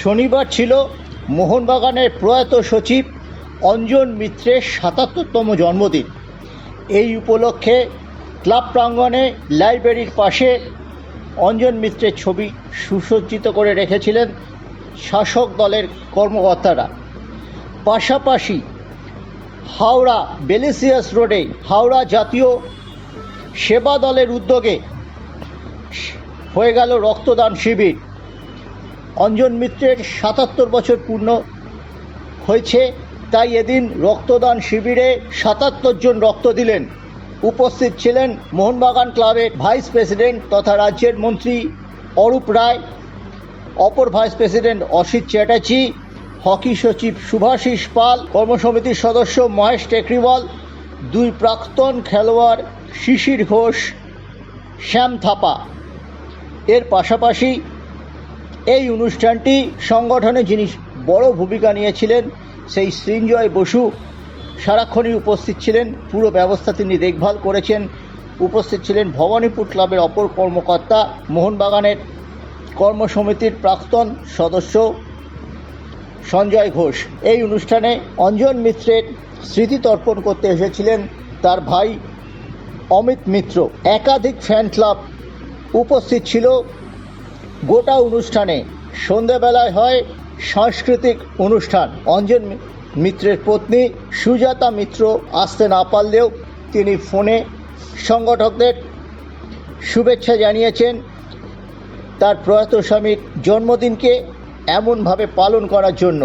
শনিবার ছিল মোহনবাগানের প্রয়াত সচিব অঞ্জন মিত্রের সাতাত্তরতম জন্মদিন। এই উপলক্ষে ক্লাব প্রাঙ্গণে লাইব্রেরির পাশে অঞ্জন মিত্রের ছবি সুসজ্জিত করে রেখেছিলেন শাসক দলের কর্মকর্তারা। পাশাপাশি হাওড়া বেলিসিয়াস রোডে হাওড়া জাতীয় সেবা দলের উদ্যোগে হয়ে গেল রক্তদান শিবির। অঞ্জন মিত্রের সাতাত্তর বছর পূর্ণ হয়েছে, তাই এদিন রক্তদান শিবিরে সাতাত্তর জন রক্ত দিলেন। উপস্থিত ছিলেন মোহনবাগান ক্লাবের ভাইস প্রেসিডেন্ট তথা রাজ্যের মন্ত্রী অরূপ রায়, অপর vice president Asit Chatterjee, hockey সচিব সুভাষিস পাল, কর্মসমিতির সদস্য মহেশ টেকরিওয়াল, দুই প্রাক্তন খেলোয়াড় শিশির ঘোষ, শ্যাম থাপা। এর পাশাপাশি এই অনুষ্ঠানটি সংগঠনে যিনি বড় ভূমিকা নিয়েছিলেন, সেই সৃঞ্জয় বসু সারাক্ষণই উপস্থিত ছিলেন। পুরো ব্যবস্থা তিনি দেখভাল করেছেন। উপস্থিত ছিলেন ভবানীপুর ক্লাবের অপর কর্মকর্তা, মোহনবাগানের কর্মসমিতির প্রাক্তন সদস্য সঞ্জয় ঘোষ। এই অনুষ্ঠানে অঞ্জন মিত্রের স্মৃতি তর্পণ করতে এসেছিলেন তার ভাই অমিত মিত্র। একাধিক ফ্যান ক্লাব উপস্থিত ছিল। গোটা অনুষ্ঠানে সন্ধেবেলায় হয় সাংস্কৃতিক অনুষ্ঠান। অঞ্জন মিত্রের পত্নী সুজাতা মিত্র আসতে না পারলেও তিনি ফোনে সংগঠকদের শুভেচ্ছা জানিয়েছেন, তার প্রয়াত স্বামীর জন্মদিনকে এমনভাবে পালন করার জন্য।